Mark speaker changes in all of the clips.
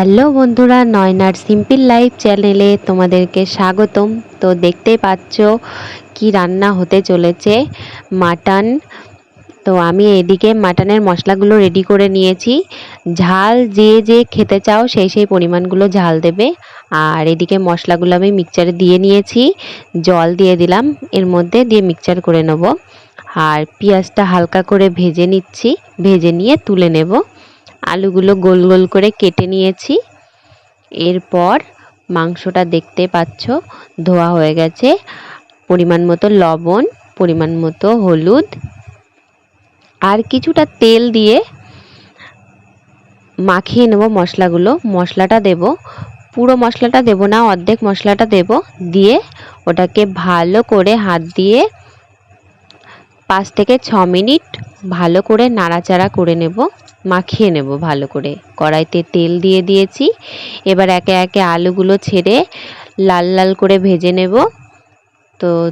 Speaker 1: Hello বন্ধুরা, Nayanar simple life চ্যানেলে তোমাদেরকে স্বাগতম। তো দেখতেই পাচ্ছ কি রান্না হতে চলেছে। মাটন। তো আমি এদিকে মাটনের মশলাগুলো রেডি করে নিয়েছি। ঝাল যে যে খেতে চাও সেই সেই পরিমাণগুলো ঝাল দেবে। আর এদিকে মশলাগুলো আমি মিক্সচারে দিয়ে নিয়েছি। জল দিয়ে দিলাম, এর মধ্যে দিয়ে মিক্সচার করে নেব। আর পেঁয়াজটা হালকা করে ভেজে নিচ্ছি, ভেজে নিয়ে তুলে নেব। আলুগুলো গোল গোল করে কেটে নিয়েছি। এরপর মাংসটা দেখতে পাচ্ছ, ধোয়া হয়ে গেছে। পরিমাণ মতো লবণ, পরিমাণ মতো হলুদ আর কিছুটা তেল দিয়ে মাখিয়ে নেব মশলাগুলো। মশলাটা দেব, পুরো মশলাটা দেব না, অর্ধেক মশলাটা দেব। দিয়ে ওটাকে ভালো করে হাত দিয়ে পাঁচ থেকে ছ মিনিট ভালো করে নাড়াচাড়া করে নেব। মাখিয়ে নেব ভালো করে। কড়াইতে তেল দিয়ে দিয়েছি। এবার একে একে আলুগুলো ছেড়ে লাল লাল করে ভেজে নেব। তো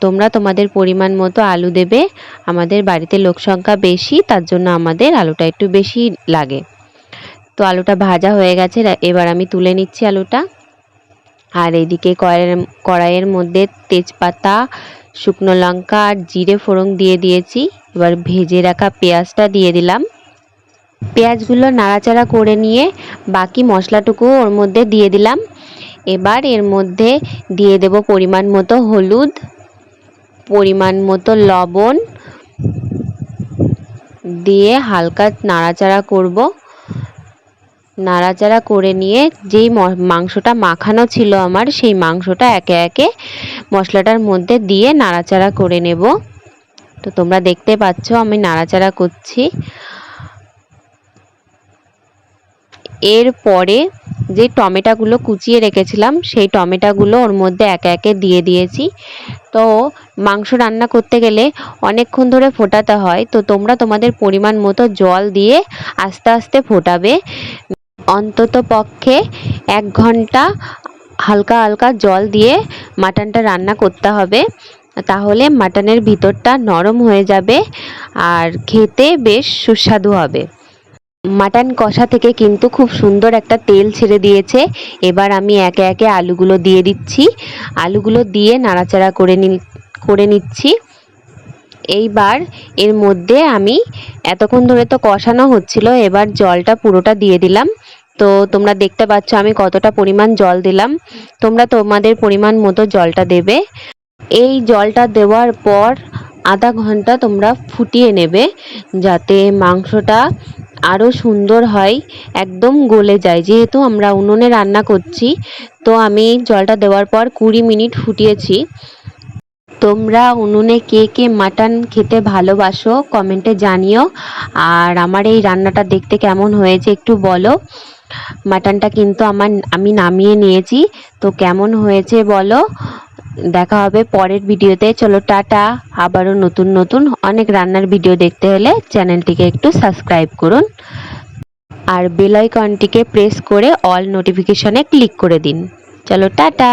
Speaker 1: তোমরা তোমাদের পরিমাণ মতো আলু দেবে। আমাদের বাড়িতে লোক সংখ্যা বেশি, তার জন্য আমাদের আলুটা একটু বেশি লাগে। তো, আলুটা ভাজা হয়ে গেছে। এবার আমি তুলে নিচ্ছি আলুটা। আর এদিকে কড়াইয়ের কড়াইয়ের মধ্যে তেজপাতা, শুকনো লঙ্কা আর জিরে ফোড়ন দিয়ে দিয়েছি। এবার ভেজে রাখা পেঁয়াজটা দিয়ে দিলাম। পেঁয়াজগুলো নাড়াচাড়া করে নিয়ে বাকি মশলাটুকু ওর মধ্যে দিয়ে দিলাম। এবার এর মধ্যে দিয়ে দেব পরিমাণ মতো হলুদ, পরিমাণ মতো লবণ। দিয়ে হালকা নাড়াচাড়া করব। নাড়াচাড়া করে নিয়ে যেই মাংসটা মাখানো ছিল আমার, সেই মাংসটা একে একে মশলাটার মধ্যে দিয়ে নাড়াচাড়া করে নেব। তো তোমরা দেখতে পাচ্ছ আমি নাড়াচাড়া করছি। এরপরে যে টমেটোগুলো কুচিয়ে রেখেছিলাম, সেই টমেটোগুলো ওর মধ্যে একে একে দিয়ে দিয়েছি। তো মাংস রান্না করতে গেলে অনেকক্ষণ ধরে ফোটাতে হয়, তো তোমরা তোমাদের পরিমাণ মতো জল দিয়ে আস্তে আস্তে ফোটাবে। অন্তত পক্ষে এক ঘণ্টা হালকা হালকা জল দিয়ে মাটনটা রান্না করতে হবে। তাহলে মাটনের ভিতরটা নরম হয়ে যাবে আর খেতে বেশ সুস্বাদু হবে। মাটন কষা থেকে কিন্তু খুব সুন্দর একটা তেল ছেড়ে দিয়েছে। এবার আমি একে একে আলুগুলো দিয়ে দিচ্ছি। আলুগুলো দিয়ে নাড়াচাড়া করে নি, করে নিচ্ছি। এইবার এর মধ্যে আমি এতক্ষণ ধরে তো কষানো হচ্ছিল, এবার জলটা পুরোটা দিয়ে দিলাম। তো তোমরা দেখতে পাচ্ছ আমি কতটা পরিমাণ জল দিলাম। তোমরা তোমাদের পরিমাণ মতো জলটা দেবে। এই জলটা দেওয়ার পর আধা ঘণ্টা তোমরা ফুটিয়ে নেবে, যাতে মাংসটা আরও সুন্দর হয়, একদম গলে যায়। যেহেতু আমরা উনুনে রান্না করছি, তো আমি জলটা দেওয়ার পর কুড়ি মিনিট ফুটিয়েছি। তোমরা উনুনে কে কে মাটন খেতে ভালোবাসো কমেন্টে জানিও। আর আমার এই রান্নাটা দেখতে কেমন হয়েছে একটু বলো। মাটনটা কিন্তু আমার, আমি নামিয়ে নিয়েছি। তো কেমন হয়েছে বলো। দেখা হবে পরের ভিডিওতে। চলো টাটা। আবারও নতুন নতুন অনেক রান্নার ভিডিও দেখতে হলে চ্যানেলটিকে একটু সাবস্ক্রাইব করুন। আর বেল আইকনটিকে প্রেস করে অল নোটিফিকেশনে ক্লিক করে দিন। চলো টাটা।